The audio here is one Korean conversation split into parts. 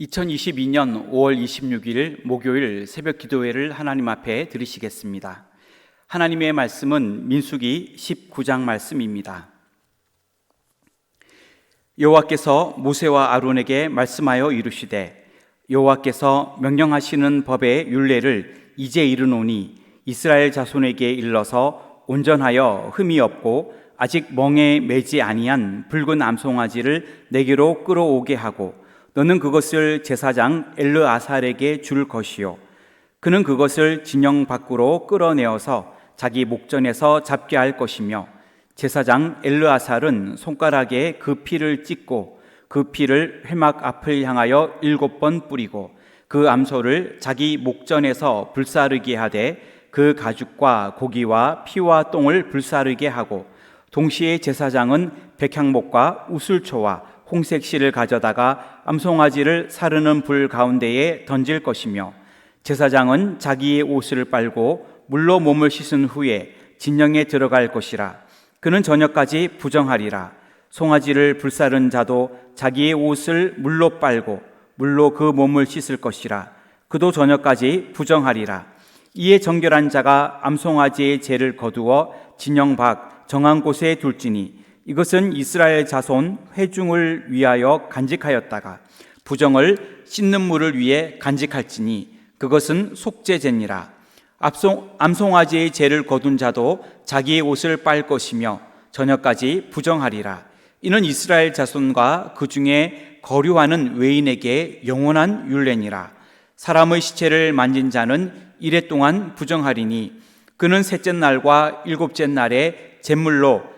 2022년 5월 26일 목요일 새벽 기도회를 하나님 앞에 드리시겠습니다. 하나님의 말씀은 민수기 19장 말씀입니다. 여호와께서 모세와 아론에게 말씀하여 이르시되 여호와께서 명령하시는 법의 율례를 이제 이르노니 이스라엘 자손에게 일러서 온전하여 흠이 없고 아직 멍에 매지 아니한 붉은 암송아지를 내게로 끌어오게 하고 너는 그것을 제사장 엘르아살에게 줄 것이요. 그는 그것을 진영 밖으로 끌어내어서 자기 목전에서 잡게 할 것이며 제사장 엘르아살은 손가락에 그 피를 찍고 그 피를 회막 앞을 향하여 일곱 번 뿌리고 그 암소를 자기 목전에서 불사르게 하되 그 가죽과 고기와 피와 똥을 불사르게 하고 동시에 제사장은 백향목과 우슬초와 홍색 실을 가져다가 암송아지를 사르는 불 가운데에 던질 것이며 제사장은 자기의 옷을 빨고 물로 몸을 씻은 후에 진영에 들어갈 것이라. 그는 저녁까지 부정하리라. 송아지를 불사른 자도 자기의 옷을 물로 빨고 물로 그 몸을 씻을 것이라. 그도 저녁까지 부정하리라. 이에 정결한 자가 암송아지의 죄를 거두어 진영 밖 정한 곳에 둘지니 이것은 이스라엘 자손 회중을 위하여 간직하였다가 부정을 씻는 물을 위해 간직할지니 그것은 속죄제니라. 암송, 암송아지의 죄를 거둔 자도 자기의 옷을 빨 것이며 저녁까지 부정하리라. 이는 이스라엘 자손과 그 중에 거류하는 외인에게 영원한 율례니라. 사람의 시체를 만진 자는 이래 동안 부정하리니 그는 셋째 날과 일곱째 날에 잿물로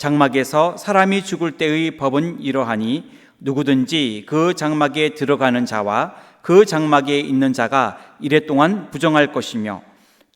장막에서 사람이 죽을 때의 법은 이러하니 누구든지 그 장막에 들어가는 자와 그 장막에 있는 자가 이래 동안 부정할 것이며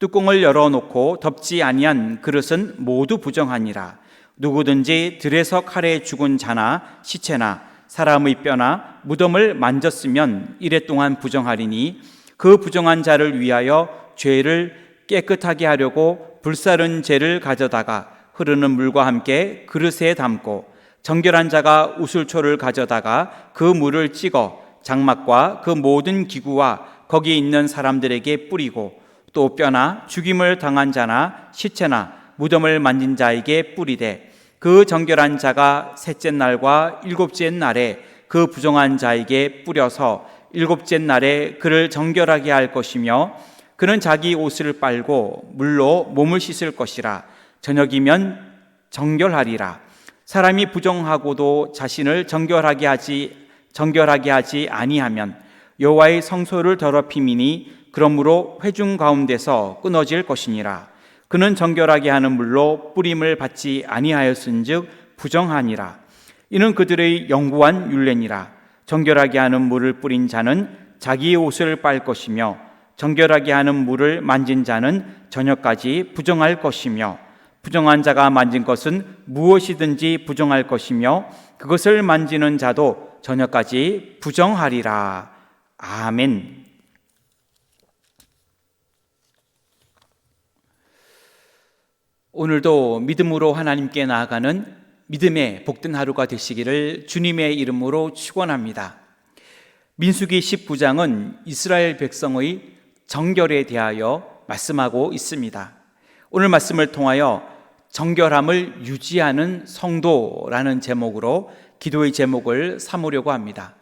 뚜껑을 열어놓고 덮지 아니한 그릇은 모두 부정하니라. 누구든지 들에서 칼에 죽은 자나 시체나 사람의 뼈나 무덤을 만졌으면 이래 동안 부정하리니 그 부정한 자를 위하여 죄를 깨끗하게 하려고 불사른 죄를 가져다가 흐르는 물과 함께 그릇에 담고 정결한 자가 우슬초를 가져다가 그 물을 찍어 장막과 그 모든 기구와 거기에 있는 사람들에게 뿌리고 또 뼈나 죽임을 당한 자나 시체나 무덤을 만진 자에게 뿌리되 그 정결한 자가 셋째 날과 일곱째 날에 그 부정한 자에게 뿌려서 일곱째 날에 그를 정결하게 할 것이며 그는 자기 옷을 빨고 물로 몸을 씻을 것이라 저녁이면 정결하리라. 사람이 부정하고도 자신을 정결하게 하지 정결하게 하지 아니하면 여호와의 성소를 더럽힘이니 그러므로 회중 가운데서 끊어질 것이니라. 그는 정결하게 하는 물로 뿌림을 받지 아니하였은즉 부정하니라. 이는 그들의 영구한 율례니라. 정결하게 하는 물을 뿌린 자는 자기의 옷을 빨 것이며 정결하게 하는 물을 만진 자는 저녁까지 부정할 것이며 부정한 자가 만진 것은 무엇이든지 부정할 것이며 그것을 만지는 자도 저녁까지 부정하리라. 아멘. 오늘도 믿음으로 하나님께 나아가는 믿음의 복된 하루가 되시기를 주님의 이름으로 축원합니다. 민수기 19장은 이스라엘 백성의 정결에 대하여 말씀하고 있습니다. 오늘 말씀을 통하여 정결함을 유지하는 성도라는 제목으로 기도의 제목을 삼으려고 합니다.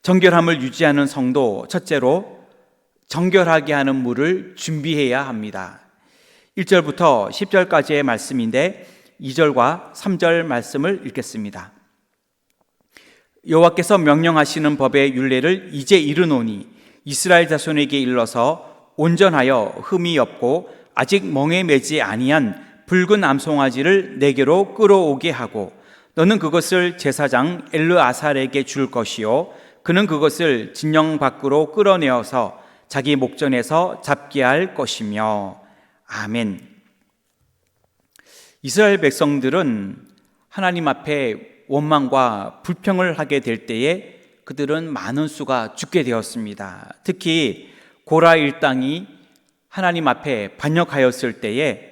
정결함을 유지하는 성도, 첫째로 정결하게 하는 물을 준비해야 합니다. 1절부터 10절까지의 말씀인데 2절과 3절 말씀을 읽겠습니다. 여호와께서 명령하시는 법의 율례를 이제 이르노니 이스라엘 자손에게 일러서 온전하여 흠이 없고 아직 멍에 매지 아니한 붉은 암송아지를 내게로 끌어오게 하고 너는 그것을 제사장 엘르아살에게 줄 것이요 그는 그것을 진영 밖으로 끌어내어서 자기 목전에서 잡게 할 것이며 아멘. 이스라엘 백성들은 하나님 앞에 원망과 불평을 하게 될 때에 그들은 많은 수가 죽게 되었습니다. 특히 고라 일당이 하나님 앞에 반역하였을 때에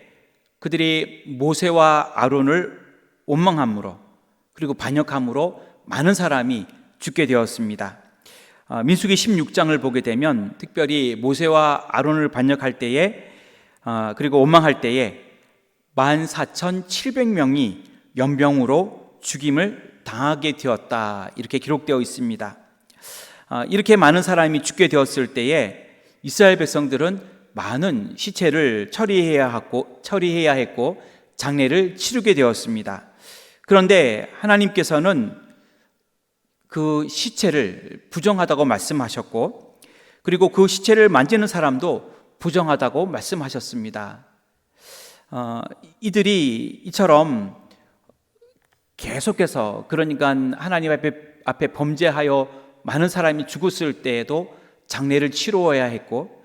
그들이 모세와 아론을 원망함으로 그리고 반역함으로 많은 사람이 죽게 되었습니다. 아, 민수기 16장을 보게 되면 특별히 모세와 아론을 반역할 때에 아, 그리고 원망할 때에 14,700명이 연병으로 죽임을 당하게 되었다 이렇게 기록되어 있습니다. 아, 이렇게 많은 사람이 죽게 되었을 때에 이스라엘 백성들은 많은 시체를 처리해야 했고 처리해야 했고 장례를 치르게 되었습니다. 그런데 하나님께서는 그 시체를 부정하다고 말씀하셨고 그리고 그 시체를 만지는 사람도 부정하다고 말씀하셨습니다. 어, 이들이 이처럼 계속해서 그러니까 하나님 앞에, 앞에 범죄하여 많은 사람이 죽었을 때에도 장례를 치루어야 했고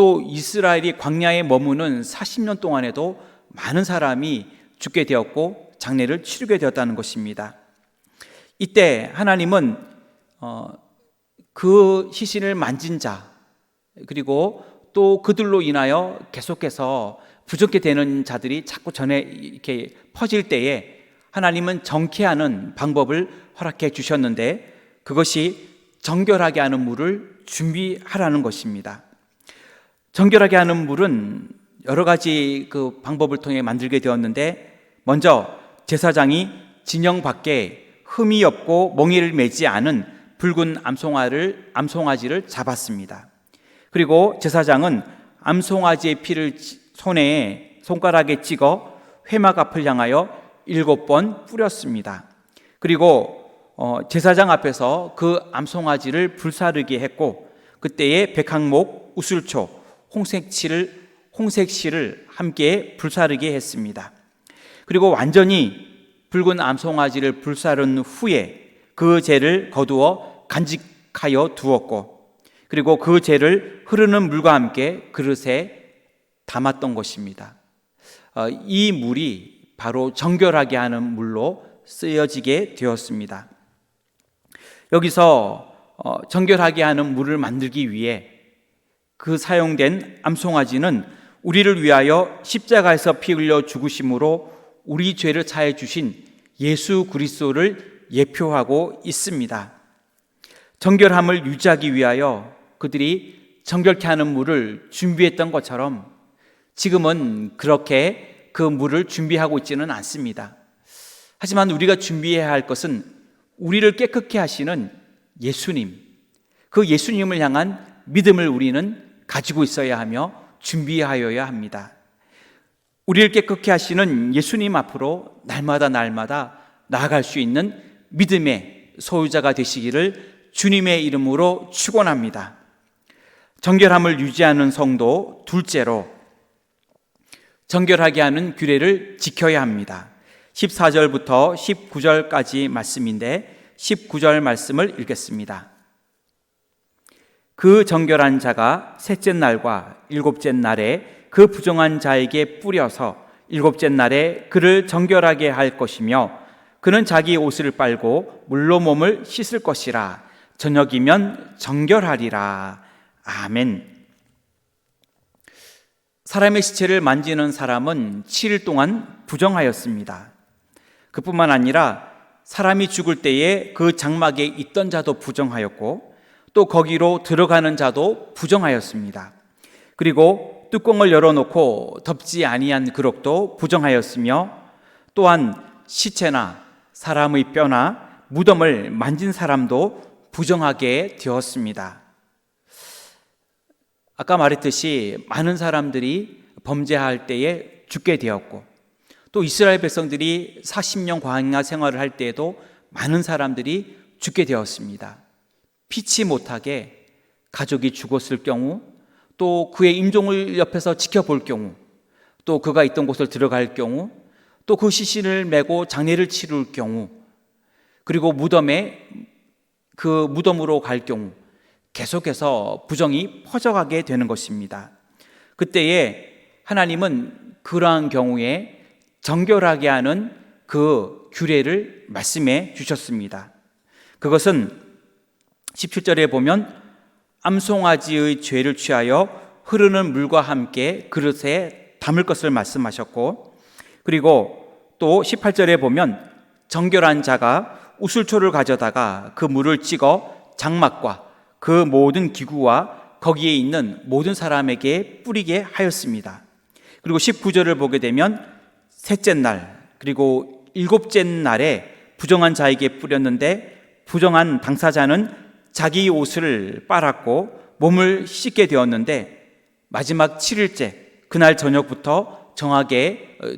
또 이스라엘이 광야에 머무는 40년 동안에도 많은 사람이 죽게 되었고 장례를 치르게 되었다는 것입니다. 이때 하나님은 어, 그 시신을 만진 자 그리고 또 그들로 인하여 계속해서 부족게 되는 자들이 자꾸 전에 이렇게 퍼질 때에 하나님은 정케하는 방법을 허락해 주셨는데 그것이 정결하게 하는 물을 준비하라는 것입니다. 정결하게 하는 물은 여러 가지 그 방법을 통해 만들게 되었는데 먼저 제사장이 진영 밖에 흠이 없고 멍에를 매지 않은 붉은 암송아를 암송아지를 잡았습니다. 그리고 제사장은 암송아지의 피를 손에 손가락에 찍어 회막 앞을 향하여 일곱 번 뿌렸습니다. 그리고 어, 제사장 앞에서 그 암송아지를 불사르게 했고 그때에 백항목, 우슬초, 홍색치를 홍색실을 함께 불사르게 했습니다. 그리고 완전히 붉은 암송아지를 불사른 후에 그 죄를 거두어 간직하여 두었고 그리고 그 죄를 흐르는 물과 함께 그릇에 담았던 것입니다. 어, 이 물이 바로 정결하게 하는 물로 쓰여지게 되었습니다. 여기서 어, 정결하게 하는 물을 만들기 위해 그 사용된 암송아지는 우리를 위하여 십자가에서 피 흘려 죽으심으로 우리 죄를 사해 주신 예수 그리스도를 예표하고 있습니다. 정결함을 유지하기 위하여 그들이 정결케 하는 물을 준비했던 것처럼 지금은 그렇게 그 물을 준비하고 있지는 않습니다. 하지만 우리가 준비해야 할 것은 우리를 깨끗게 하시는 예수님, 그 예수님을 향한 믿음을 우리는 가지고 있어야 하며 준비하여야 합니다. 우리를 깨끗게 하시는 예수님 앞으로 날마다 날마다 나아갈 수 있는 믿음의 소유자가 되시기를 주님의 이름으로 축원합니다. 정결함을 유지하는 성도 둘째로 정결하게 하는 규례를 지켜야 합니다. 14절부터 19절까지 말씀인데 19절 말씀을 읽겠습니다. 그 정결한 자가 셋째 날과 일곱째 날에 그 부정한 자에게 뿌려서 일곱째 날에 그를 정결하게 할 것이며 그는 자기 옷을 빨고 물로 몸을 씻을 것이라 저녁이면 정결하리라. 아멘. 사람의 시체를 만지는 사람은 7일 동안 부정하였습니다. 그뿐만 아니라 사람이 죽을 때에 그 장막에 있던 자도 부정하였고 또 거기로 들어가는 자도 부정하였습니다. 그리고 뚜껑을 열어놓고 덮지 아니한 그릇도 부정하였으며 또한 시체나 사람의 뼈나 무덤을 만진 사람도 부정하게 되었습니다. 아까 말했듯이 많은 사람들이 범죄할 때에 죽게 되었고 또 이스라엘 백성들이 40년 광야 생활을 할 때에도 많은 사람들이 죽게 되었습니다. 피치 못하게 가족이 죽었을 경우 또 그의 임종을 옆에서 지켜볼 경우 또 그가 있던 곳을 들어갈 경우 또 그 시신을 메고 장례를 치를 경우 그리고 무덤에 그 무덤으로 갈 경우 계속해서 부정이 퍼져가게 되는 것입니다. 그때에 하나님은 그러한 경우에 정결하게 하는 그 규례를 말씀해 주셨습니다. 그것은 17절에 보면 암송아지의 죄를 취하여 흐르는 물과 함께 그릇에 담을 것을 말씀하셨고 그리고 또 18절에 보면 정결한 자가 우슬초를 가져다가 그 물을 찍어 장막과 그 모든 기구와 거기에 있는 모든 사람에게 뿌리게 하였습니다. 그리고 19절을 보게 되면 셋째 날 그리고 일곱째 날에 부정한 자에게 뿌렸는데 부정한 당사자는 자기 옷을 빨았고 몸을 씻게 되었는데 마지막 7일째 그날 저녁부터 정하게 어,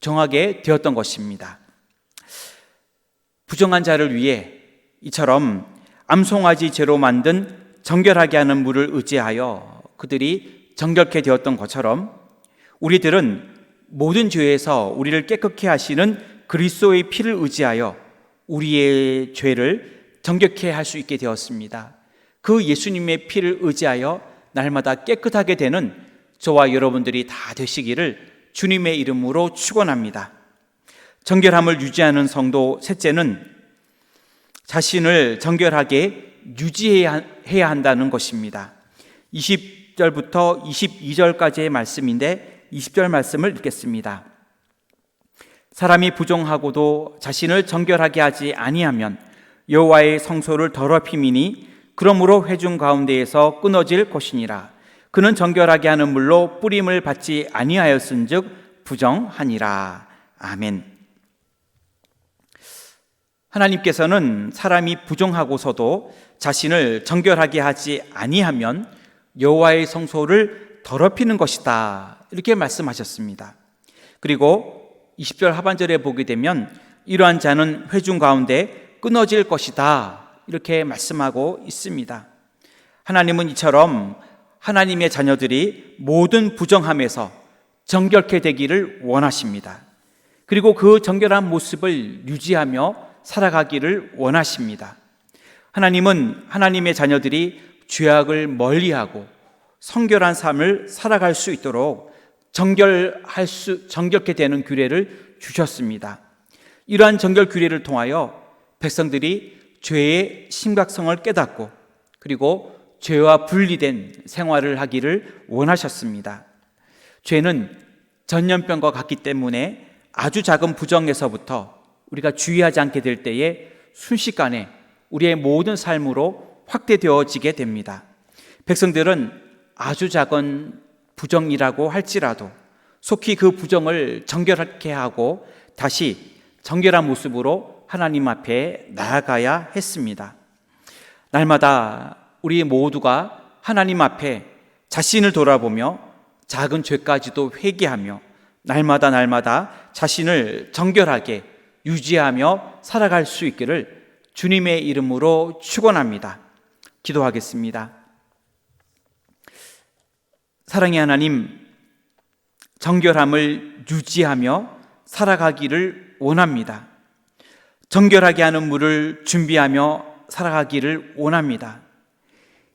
정하게 되었던 것입니다. 부정한 자를 위해 이처럼 암송아지 죄로 만든 정결하게 하는 물을 의지하여 그들이 정결케 되었던 것처럼 우리들은 모든 죄에서 우리를 깨끗게 하시는 그리스도의 피를 의지하여 우리의 죄를 정결케 할수 있게 되었습니다. 그 예수님의 피를 의지하여 날마다 깨끗하게 되는 저와 여러분들이 다 되시기를 주님의 이름으로 축원합니다. 정결함을 유지하는 성도 셋째는 자신을 정결하게 유지해야 한다는 것입니다. 20절부터 22절까지의 말씀인데 20절 말씀을 읽겠습니다. 사람이 부정하고도 자신을 정결하게 하지 아니하면 여호와의 성소를 더럽힘이니 그러므로 회중 가운데에서 끊어질 것이니라. 그는 정결하게 하는 물로 뿌림을 받지 아니하였은즉 부정하니라. 아멘. 하나님께서는 사람이 부정하고서도 자신을 정결하게 하지 아니하면 여호와의 성소를 더럽히는 것이다. 이렇게 말씀하셨습니다. 그리고 20절 하반절에 보게 되면 이러한 자는 회중 가운데 끊어질 것이다. 이렇게 말씀하고 있습니다. 하나님은 이처럼 하나님의 자녀들이 모든 부정함에서 정결케 되기를 원하십니다. 그리고 그 정결한 모습을 유지하며 살아가기를 원하십니다. 하나님은 하나님의 자녀들이 죄악을 멀리하고 성결한 삶을 살아갈 수 있도록 정결할 수 정결케 되는 규례를 주셨습니다. 이러한 정결 규례를 통하여 백성들이 죄의 심각성을 깨닫고 그리고 죄와 분리된 생활을 하기를 원하셨습니다. 죄는 전염병과 같기 때문에 아주 작은 부정에서부터 우리가 주의하지 않게 될 때에 순식간에 우리의 모든 삶으로 확대되어지게 됩니다. 백성들은 아주 작은 부정이라고 할지라도 속히 그 부정을 정결하게 하고 다시 정결한 모습으로 하나님 앞에 나아가야 했습니다. 날마다 우리 모두가 하나님 앞에 자신을 돌아보며 작은 죄까지도 회개하며 날마다 날마다 자신을 정결하게 유지하며 살아갈 수 있기를 주님의 이름으로 축원합니다. 기도하겠습니다. 사랑의 하나님, 정결함을 유지하며 살아가기를 원합니다. 정결하게 하는 물을 준비하며 살아가기를 원합니다.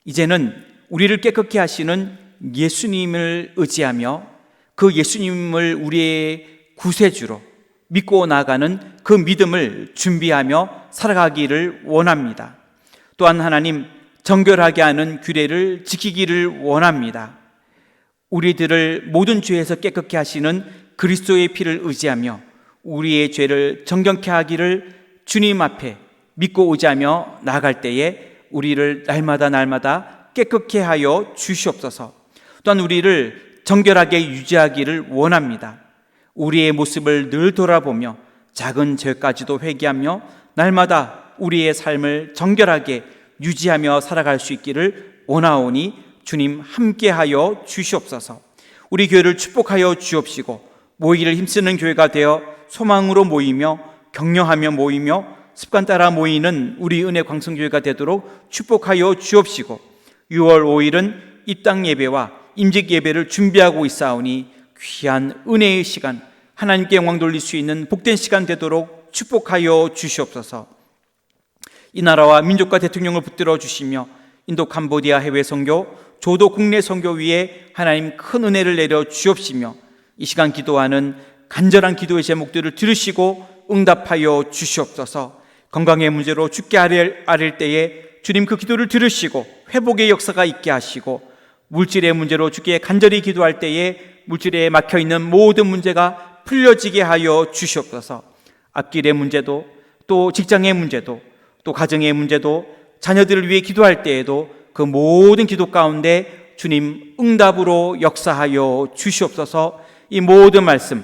이제는 우리를 깨끗게 하시는 예수님을 의지하며 그 예수님을 우리의 구세주로 믿고 나가는 그 믿음을 준비하며 살아가기를 원합니다. 또한 하나님 정결하게 하는 규례를 지키기를 원합니다. 우리들을 모든 죄에서 깨끗게 하시는 그리스도의 피를 의지하며 우리의 죄를 정경케 하기를 주님 앞에 믿고 오자며 나아갈 때에 우리를 날마다 날마다 깨끗게 하여 주시옵소서. 또한 우리를 정결하게 유지하기를 원합니다. 우리의 모습을 늘 돌아보며 작은 죄까지도 회개하며 날마다 우리의 삶을 정결하게 유지하며 살아갈 수 있기를 원하오니 주님 함께하여 주시옵소서. 우리 교회를 축복하여 주옵시고 모이기를 힘쓰는 교회가 되어 소망으로 모이며 격려하며 모이며 습관 따라 모이는 우리 은혜 광성교회가 되도록 축복하여 주옵시고 6월 5일은 입당 예배와 임직 예배를 준비하고 있사오니 귀한 은혜의 시간 하나님께 영광 돌릴 수 있는 복된 시간 되도록 축복하여 주시옵소서. 이 나라와 민족과 대통령을 붙들어 주시며 인도 캄보디아 해외 선교, 조도 국내 선교 위에 하나님 큰 은혜를 내려 주옵시며 이 시간 기도하는 간절한 기도의 제목들을 들으시고 응답하여 주시옵소서. 건강의 문제로 죽게 아릴, 아릴 때에 주님 그 기도를 들으시고 회복의 역사가 있게 하시고 물질의 문제로 주께 간절히 기도할 때에 물질에 막혀 있는 모든 문제가 풀려지게 하여 주시옵소서. 앞길의 문제도 또 직장의 문제도 또 가정의 문제도 자녀들을 위해 기도할 때에도 그 모든 기도 가운데 주님 응답으로 역사하여 주시옵소서. 이 모든 말씀